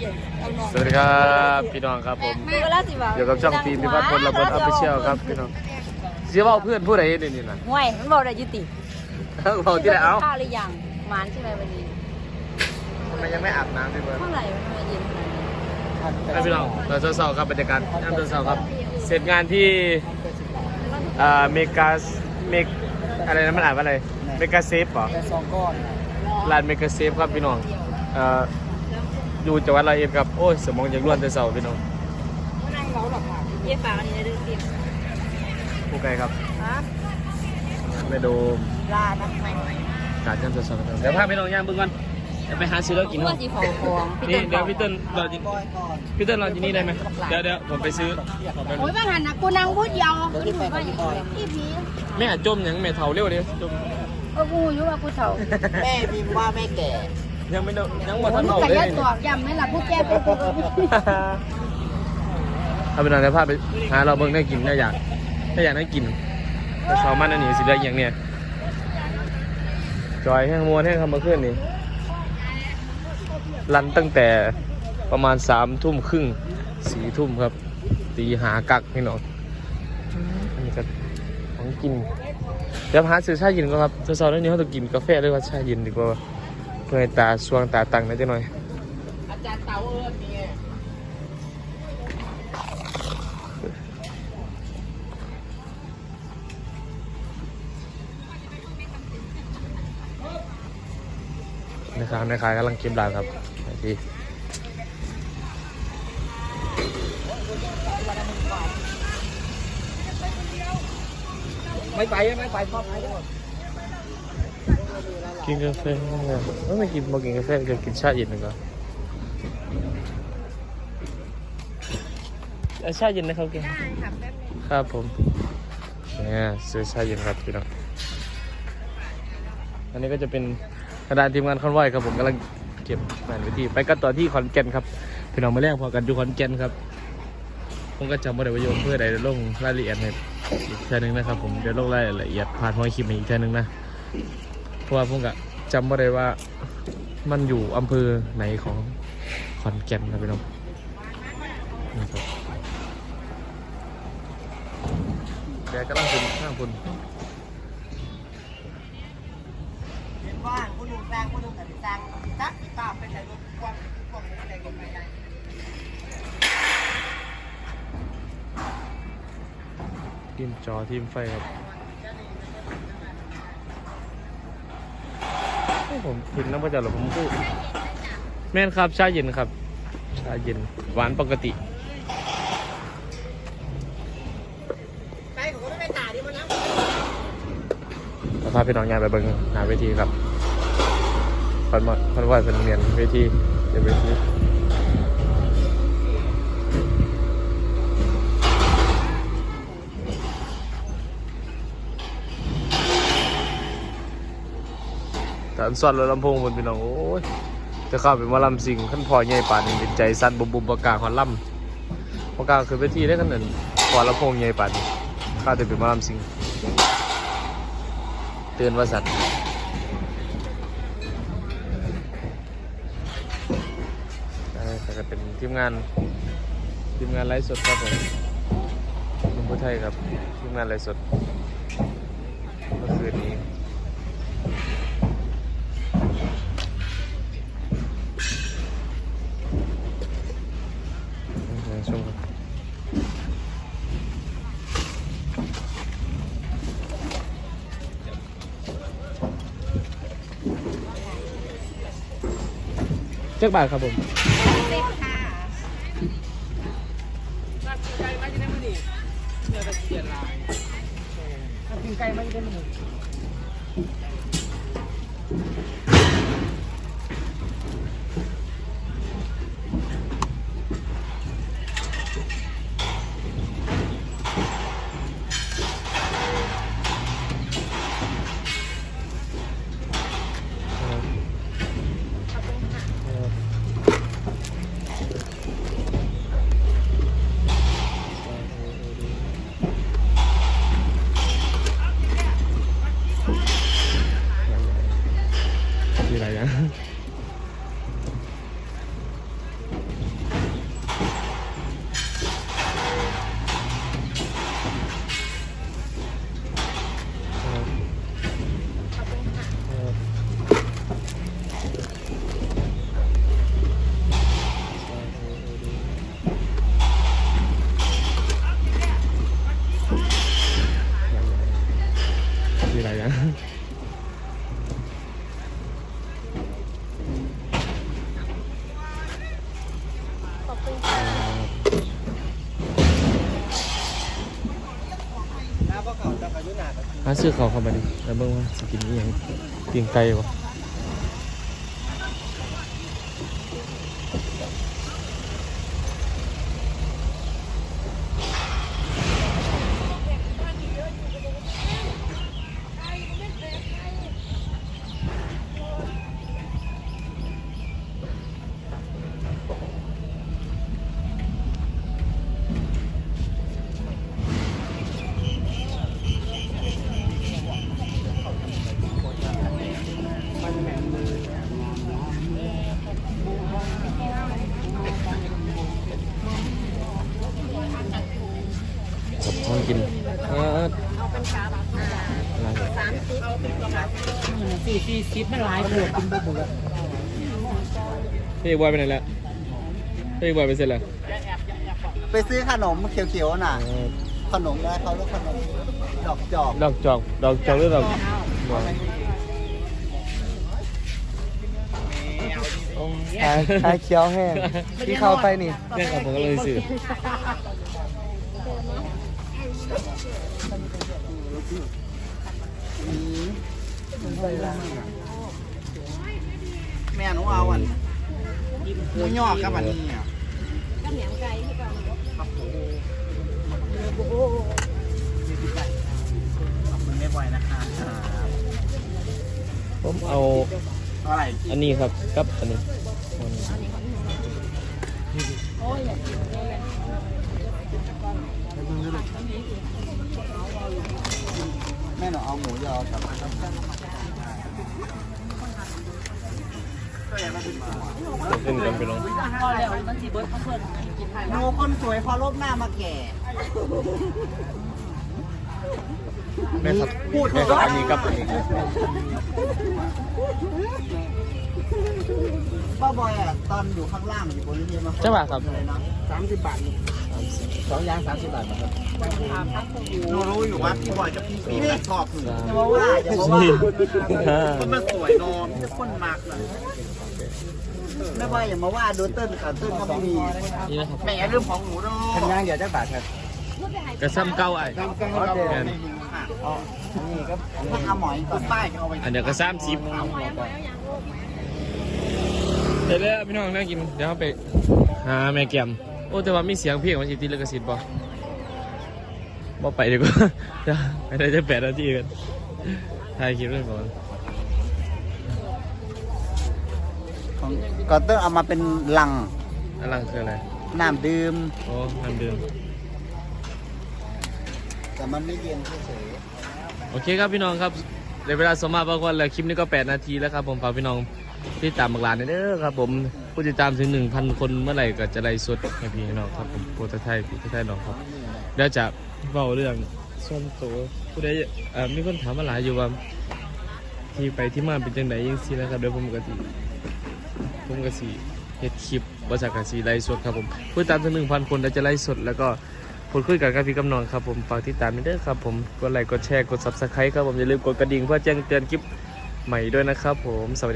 เย็นเอานอนสวัสดีครับพี่น้องครับผมแม่ก็ล่าสิว่าอยู่กับช่องทีมพิพัฒน์พลระเบิดออฟฟิเชียลครับพี่น้องเสียเว่าเพื่อนผู้ใดนี่นี่นะห่วยมันบอกได้ยุติเราที่ไหนเอาข้าวหรือยังหมานใช่ไหมวันนี้มันยังไม่อาบน้ำพี่เบิร์ดเท่าไหร่มันมาเย็นขนาดนี้ครับพี่น้องเราเศร้าๆครับบรรยากาศย่ำเศร้าๆครับ เสร็จงานที่อ่าเมกาเมกอะไรนะมันอ่านว่าอะไรเมกาเซฟเหรอแต่สองก้อนร้านเมกาเซฟครับพี่น้องเอ่ออยู่จังหวัดร้อยเอ็ดครับ โอ้ย สมองยังร่วนแต่เศร้าพี่น้องนั่งเมาหรอกค่ะเยี่ยฝาอันนี้เรื่องเตรียมผู้ไกลครับฮะแม่โดมลานะไม่การย่ำเศร้าๆครับเดี๋ยวพาไปน้องย่างเบิ่งก่อนเดี๋ยวไปหาซื้อแล้วกินว่าเนาะจีของของนี่เดี๋ยวพี่เติ้ลรอจิก้อยก่อนพี่เติ้ลรอที่นี่ได้ไหมเดี๋ยวเดี๋ยวผมไปซื้อขอไปโอ้ยบางหันนะกูนั่งพูดยาวกูถือว่าอย่างนี้พี่แม่จมยังแม่เท่าเร็วเดียวจมเออกูอยู่ว่ากูเฒ่าแม่พิมพ์ว่าแม่แก่ ยังไม่เนอะยังหมดมึทันงเท่ากัเลยยัดตอกย้ำไหมล่ะผู้แก่เป็นกูเอาไปนอนในภาพไปหาเราเบิ่งได้กินได้อยากได้อยากได้กินแต่ชาวมันอันนี้สิได้อย่างเนี้ยจอยแห้งมวนแห้งคำมาขึ้นนี่รันตั้งแต่ประมาณสามทุ่มครึ่งสี่ทุ่มครับ ตีหากักพี่น้องอันนี้ก็ของกินเดี๋ยวหาซื้อชาเย็นก็ครับเช้าๆแล้วนี้เขาต้องกินกาแฟด้วยว่าชาเย็นดีกว่า เพื่อให้ตาสว่างตาตังนะจ๊ะหน่อย อาจารย์เต๋าเอิญเนี่ยนะครับในขายกำลังเก็บร้านครับที่ไม่ไปไม่ไปพ่อไปด้วย กินกาแฟเนี่ยเอ้ยไม่กินมากินกาแฟจะกินชาเย็นหนึ่งก่อนเอาชาเย็นนะครับกินครับผมเนี่ยซื้อชาเย็นครับพี่น้องอันนี้ก็จะเป็นกระดานทีมงานคอนวอยครับผมกำลังเก็บงานไว้ที่ไปกันต่อที่ขอนแก่นครับพี่น้องมาแรกพอกันอยู่ขอนแก่นครับผมก็จำว่าได้ว่าโยมเพื่อใดลงรายละเอียดให้อีกเท่านึงนะครับผมเดี๋ยวลงรายละเอียดผ่านห้อยคลิปมาอีกเท่านึงนะ เพราะว่าผมก็จำไม่ได้ว่ามันอยู่อำเภอไหนของขอนแก่นครับพี่น้องนี่ครับแกกำลังขึ้นข้างคุณเห็นว่าคุณลุงสร้างคุณลุงกับสร้างจักรตาไปใส่รถกว้างกว้างอะไรกันไปได้ทีมจอทีมไฟครับโอ้ ผมพิมพ์น้ำประจันหรอผมพูดแม่นครับชาเย็นครับ ชาเย็นหวานปกติใกล้ของก็ไม่ไปตาดิมันนะเราพาพี่น้องงานไปเบิ่งหาเวทีครับคอนมอคอนวอยเป็นเรียนเวทีเดี๋ยวเวที ตอนสอนรถลำโพงบนพี่น้องโอ้ยจะเข้าไปมาลำสิงขั้นพอใหญ่ป่านนี้เป็นใจสั่นบุบบุบประกาศหอนลำประกาศคือเวทีได้ขนาดพอลำโพงใหญ่ป่านข้าจะเป็นมาลำสิงเตือนว่าสัตว์ก็เป็นทีมงานทีมงานไลฟ์สดครับผมลุงพุทไทยครับทีมงานไลฟ์สดเมื่อคืนนี้ ในช่วงเจ็กบาทครับผมเต็มค่ะกินไก่ไม่ได้หนึ่ หาซื้อเขาวเข้ามาดิแล้วเบิ่งว่าสกินนี้ยังปิ้งไก่บ่ กับห้องกินเออเอาเป็นกาบสามสิบสี่สี่สิบมันหลายเบื่อกินบ่เบื่อพี่บอยไปไหนแล้วพี่บอยไปเสร็จแล้วไปซื้อขนมเขียวๆน่ะ ขนมนะเขาเรียกขนมดอกจอก ดอกจอกดอกจอกหรือดอกบอยชาเขียวแห้งที่เข้าไปนี่เนี่ยครับผมก็เลยซื้อ แม่หนูเอาอันหมูยอกับอันนี้อะก็เหนียวไก่ที่ก่อนขอบคุณไม่บอยนะคะผมเอาเท่าไรอันนี้ครับกับอันนี้โอ้ย แม่หนูเอาหมูยอกับขึ้นกันไปลงหนูคนสวยพอลบหน้ามาแก่แม่ครับพูดแม่ครับอันนี้กับอันนี้ป้าบอยอะตอนอยู่ข้างล่างอยู่บนเรือมาใช่ป่ะครับสามสิบบาท สองยางสามสิบบาทครับหนูรู้อยู่ว่าพี่บอยกับพี่พี่ชอบหนูอย่ามาว่าอย่ามาว่ามันมันสวยนอนจะคนมากเลยแม่บอยอย่ามาว่าดูเต้นกับเต้นก็ไม่มีนี่นะครับแม่เรื่องของหนูด้วยทำงานเดี๋ยวจะบาทครับกระซ้ำเก้าไอ้แม่นนี่ก็พวกอาหมอยกับป้ายก็เอาไปอันเดียวกระซ้ำสิบเดี๋ยวพี่น้องนั่งกินเดี๋ยวเราไปหาแม่แก้ม โอ้แต่ว่ามีเสียงเพลงมันสิติดลิขสิทธิ์บ่บ่ไปดีกว่าเดี๋ยวไม่ได้จะแปดนาทีกันถ่ายคลิปเลยก่อนของก็ต้องเอามาเป็นลังอันหลังคืออะไรน้ำดื่มโอ้น้ำดื่มแต่มันไม่เย็นเฉยโอเคครับพี่น้องครับในเวลาสมมาพากวันแล้วคลิปนี้ก็ 8 นาทีแล้วครับผมฝากพี่น้องที่ตามบักหลานเด้อครับผม ผู้ติดตามถึง 1,000 คนเมื่อไหร่ก็จะไล่สดให้พี่น้องครับผมโปรตไทยโปรตไทยน้องครับเดี๋ยวจะเล่าเรื่องส่วนตัวผู้ใดเอ่อมีคนถามมาหลายอยู่ว่าที่ไปที่มาเป็นจังไดยังซี่นะครับเดี๋ยวผมก็สิผมก็สิเฮ็ดคลิปบ่จากก็สิไล่สดครับผมผู้ติดตามถึง 1,000 คนเดี๋ยวจะไล่สดแล้วก็พูดคุยกันกับพี่กำนองครับผมฝากติดตามด้วยครับผมกดไลค์กดแชร์กด subscribe ครับผมอย่าลืมกดกระดิ่งเพื่อแจ้งเตือนคลิปใหม่ด้วยนะครับผมสวัสดี